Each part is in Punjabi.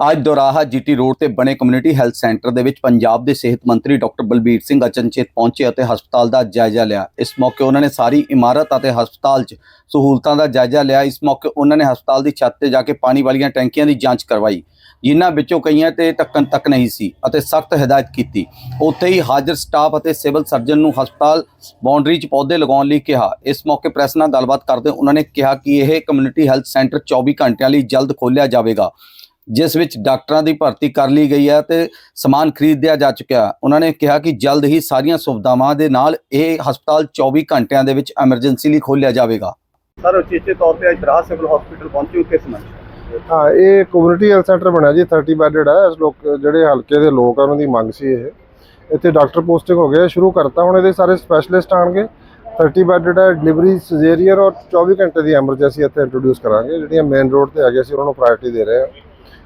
ਅੱਜ ਦੋਰਾਹਾ ਜੀਟੀ ਰੋਡ ਤੇ ਬਣੇ ਕਮਿਊਨਿਟੀ ਹੈਲਥ ਸੈਂਟਰ ਦੇ ਵਿੱਚ ਪੰਜਾਬ ਦੇ ਸਿਹਤ ਮੰਤਰੀ ਡਾਕਟਰ ਬਲਬੀਰ ਸਿੰਘ ਅਚਨਚੇਤ ਪਹੁੰਚੇ ਅਤੇ ਹਸਪਤਾਲ ਦਾ ਜਾਇਜ਼ਾ ਲਿਆ। ਇਸ ਮੌਕੇ ਉਹਨਾਂ ਨੇ ਸਾਰੀ ਇਮਾਰਤ ਅਤੇ ਹਸਪਤਾਲ 'ਚ ਸਹੂਲਤਾਂ ਦਾ ਜਾਇਜ਼ਾ ਲਿਆ। ਇਸ ਮੌਕੇ ਉਹਨਾਂ ਨੇ ਹਸਪਤਾਲ ਦੀ ਛੱਤ ਤੇ ਜਾ ਕੇ ਪਾਣੀ ਵਾਲੀਆਂ ਟੈਂਕੀਆਂ ਦੀ ਜਾਂਚ ਕਰਵਾਈ। ਜਿਨ੍ਹਾਂ ਵਿੱਚੋਂ ਕਈਆਂ ਤੇ ਢੱਕਣ ਤੱਕ ਨਹੀਂ ਸੀ ਅਤੇ ਸਖਤ ਹਦਾਇਤ ਕੀਤੀ। ਉੱਥੇ ਹੀ ਹਾਜ਼ਰ ਸਟਾਫ ਅਤੇ ਸਿਵਲ ਸਰਜਨ ਨੂੰ ਹਸਪਤਾਲ ਬਾਉਂਡਰੀ 'ਚ ਪੌਦੇ ਲਗਾਉਣ ਲਈ ਕਿਹਾ। ਇਸ ਮੌਕੇ ਪ੍ਰੈਸ ਨਾਲ ਗੱਲਬਾਤ ਕਰਦੇ ਉਹਨਾਂ ਨੇ ਕਿਹਾ ਕਿ ਇਹ ਕਮਿਊਨਿਟੀ ਹੈਲਥ ਸੈਂਟਰ 24 ਘੰਟਿਆਂ ਲਈ ਜਲਦ ਖੋਲ੍ਹਿਆ ਜਾਵੇਗਾ। ਜਿਸ ਵਿੱਚ ਡਾਕਟਰਾਂ ਦੀ ਭਰਤੀ ਕਰ ਲਈ ਗਈ ਹੈ ਤੇ ਸਮਾਨ ਖਰੀਦਿਆ ਜਾ ਚੁੱਕਿਆ। ਉਹਨਾਂ ਨੇ ਕਿਹਾ ਕਿ ਜਲਦ ਹੀ ਸਾਰੀਆਂ ਸੁਵਿਧਾਵਾਂ ਦੇ ਨਾਲ ਇਹ ਹਸਪਤਾਲ 24 ਘੰਟਿਆਂ ਦੇ ਵਿੱਚ ਐਮਰਜੈਂਸੀ ਲਈ ਖੋਲ੍ਹਿਆ ਜਾਵੇਗਾ। ਸਰ ਉਚੇਚੇ ਤੌਰ ਤੇ ਅੱਜ ਸਿਵਲ ਹਸਪੀਟਲ ਪਹੁੰਚੇ ਹੋ ਕਿਸ ਸੰਬੰਧ ਹਾਂ ਇਹ ਕਮਿਊਨਿਟੀ ਹੈਲਥ ਸੈਂਟਰ ਬਣਿਆ ਜੀ 30 ਬੈੱਡਡ ਹੈ। ਇਸ ਲੋਕ ਜਿਹੜੇ ਹਲਕੇ ਦੇ ਲੋਕ ਆ ਉਹਨਾਂ ਦੀ ਮੰਗ ਸੀ ਇਹ। ਇੱਥੇ ਡਾਕਟਰ ਪੋਸਟਿੰਗ ਹੋ ਗਿਆ ਸ਼ੁਰੂ ਕਰਤਾ। ਹੁਣ ਇਹਦੇ ਸਾਰੇ ਸਪੈਸ਼ਲਿਸਟ ਆਣਗੇ 30 ਬੈੱਡਡ ਹੈ ਡਿਲੀਵਰੀ ਸਿਜ਼ੇਰੀਅਨ ਔਰ 24 ਘੰਟੇ ਦੀ ਐਮਰਜੈਂਸੀ ਇੱਥੇ ਇੰਟਰੋਡਿਊਸ ਕਰਾਂਗੇ। ਜਿਹੜੀਆਂ ਮੇਨ ਰੋਡ ਤੇ ਹੈਗੇ ਸੀ ਉਹਨਾਂ ਨੂੰ ਪ੍ਰਾਇੋਰਟੀ ਦੇ ਰਹੇ ਹਾਂ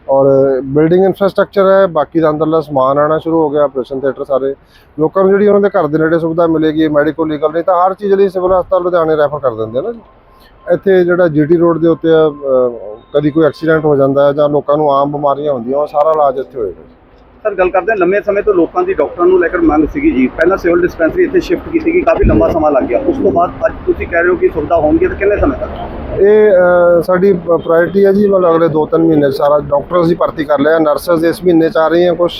ਔਰ ਬਿਲਡਿੰਗ ਇਨਫਰਾਸਟ੍ਰਕਚਰ ਹੈ, ਬਾਕੀ ਦਾ ਅੰਦਰਲਾ ਸਮਾਨ ਆਣਾ ਸ਼ੁਰੂ ਹੋ ਗਿਆ ਆਪਰੇਸ਼ਨ ਥੀਏਟਰ ਸਾਰੇ ਲੋਕਾਂ ਨੂੰ ਜਿਹੜੀ ਉਹਨਾਂ ਦੇ ਘਰ ਦੇ ਨੇੜੇ ਸੁਵਿਧਾ ਮਿਲੇਗੀ ਮੈਡੀਕਲ ਲੀਗਲ ਨਹੀਂ ਤਾਂ ਹਰ ਚੀਜ਼ ਲਈ ਸਿਵਲ ਹਸਪਤਾਲ ਲੁਧਿਆਣੇ ਰੈਫਰ ਕਰ ਦਿੰਦੇ ਨਾ ਜੀ ਇੱਥੇ ਜਿਹੜਾ ਜੀਟੀ ਰੋਡ ਦੇ ਉੱਤੇ ਕਦੀ ਕੋਈ ਐਕਸੀਡੈਂਟ ਹੋ ਜਾਂਦਾ ਹੈ ਜਾਂ ਲੋਕਾਂ ਨੂੰ ਆਮ ਬਿਮਾਰੀਆਂ ਹੁੰਦੀਆਂ, ਉਹ ਸਾਰਾ ਇਲਾਜ ਇੱਥੇ ਹੋਏਗਾ ਜੀ। ਸਰ ਗੱਲ ਕਰਦੇ ਹਾਂ ਲੰਮੇ ਸਮੇਂ ਤੋਂ ਲੋਕਾਂ ਦੀ ਡਾਕਟਰਾਂ ਨੂੰ ਲੈ ਕੇ ਮੰਗ ਸੀਗੀ ਜੀ। ਪਹਿਲਾਂ ਸਿਵਲ ਡਿਸਪੈਂਸਰੀ ਇੱਥੇ ਸ਼ਿਫਟ ਕੀਤੀ ਗਈ ਕਾਫੀ ਲੰਬਾ ਸਮਾਂ ਲੱਗ ਗਿਆ। ਉਸ ਤੋਂ ਬਾਅਦ ਅੱਜ ਤੁਸੀਂ ਕਹਿ ਰਹੇ ਹੋ ਕਿ ਸੁਵਿਧਾ ਹੋਣਗੀ ਤਾਂ ਕਿੰਨੇ ਸਮੇਂ ਤੱਕ? ਇਹ ਅਹ, ਸਾਡੀ ਪ੍ਰਾਇੋਰਟੀ ਹੈ ਜੀ ਮਤਲਬ ਅਗਲੇ 2-3 ਮਹੀਨੇ 'ਚ ਸਾਰਾ ਡਾਕਟਰ ਦੀ ਭਰਤੀ ਕਰ ਲਿਆ ਨਰਸਸ ਇਸ ਮਹੀਨੇ 'ਚ ਆ ਰਹੀਆਂ ਕੁਝ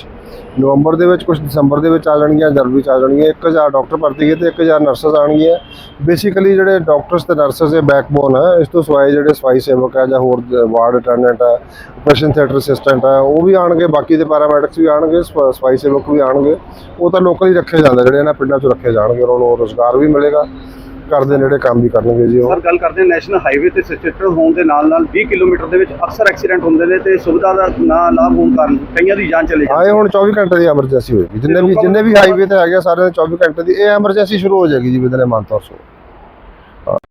ਨਵੰਬਰ ਦੇ ਵਿੱਚ ਕੁਝ ਦਸੰਬਰ ਦੇ ਵਿੱਚ ਆ ਜਾਣਗੀਆਂ ਜਨਵਰੀ 'ਚ ਆ ਜਾਣਗੀਆਂ। 1000 ਡਾਕਟਰ ਭਰਤੀ ਕੀਤੇ 1000 ਨਰਸਸ ਆਣਗੀਆਂ ਬੇਸਿਕਲੀ ਜਿਹੜੇ ਡਾਕਟਰਸ ਤੇ ਨਰਸਸ ਇਹ ਬੈਕਬੋਨ ਹੈ ਇਸ ਤੋਂ ਸਿਵਾਏ ਜਿਹੜੇ ਸਫ਼ਾਈ ਸੇਵਕ ਹੈ ਜਾਂ ਹੋਰ ਵਾਰਡ ਅਟੈਂਡੈਂਟ ਹੈ ਆਪਰੇਸ਼ਨ ਥੀਏਟਰ ਅਸਿਸਟੈਂਟ ਹੈ ਉਹ ਵੀ ਆਣਗੇ ਬਾਕੀ ਦੇ ਪੈਰਾਮੈਡਿਕਸ ਵੀ ਆਣਗੇ ਸਫ- ਸਫ਼ਾਈ ਸੇਵਕ ਵੀ ਆਣਗੇ ਉਹ ਤਾਂ ਲੋਕਲ ਹੀ ਰੱਖੇ ਜਾਂਦੇ, ਜਿਹੜੇ ਇਹਨਾਂ ਪਿੰਡਾਂ 'ਚ ਰੱਖੇ ਜਾਣਗੇ, ਉਹਨਾਂ ਨੂੰ ਰੋਜ਼ਗਾਰ ਵੀ ਮਿਲੇਗਾ। ਘਰ ਦੇ ਨੇੜੇ ਕੰਮ ਵੀ ਕਰਨਗੇ ਜੀ ਉਹ। ਸਰ ਗੱਲ ਕਰਦੇ ਨੈਸ਼ਨਲ ਹਾਈਵੇ ਤੇ ਸਿਚੁਏਟਡ ਹੋਣ ਦੇ ਨਾਲ ਨਾਲ 20 ਕਿਲੋਮੀਟਰ ਦੇ ਵਿੱਚ ਅਕਸਰ ਐਕਸੀਡੈਂਟ ਹੁੰਦੇ ਨੇ ਤੇ ਸੁਵਿਧਾ ਦਾ ਨਾ ਲਾਭ ਹੋਣ ਕਾਰਨ ਕਈਆਂ ਦੀ ਜਾਨ ਚਲੇ ਜਾਂਦੀ ਆਏ ਹੁਣ 24 ਘੰਟੇ ਦੀ ਐਮਰਜੈਂਸੀ ਹੋਏਗੀ। ਜਿੰਨੇ ਵੀ ਜਿੰਨੇ ਵੀ ਹਾਈਵੇ ਤੇ ਹੈਗੇ ਸਾਰਿਆਂ ਦੇ 24 ਘੰਟੇ ਦੀ ਇਹ ਐਮਰਜੈਂਸੀ ਸ਼ੁਰੂ ਹੋ ਜਾਏਗੀ ਜੀ ਵਿਦਨ ਮੰਥ ਸੋ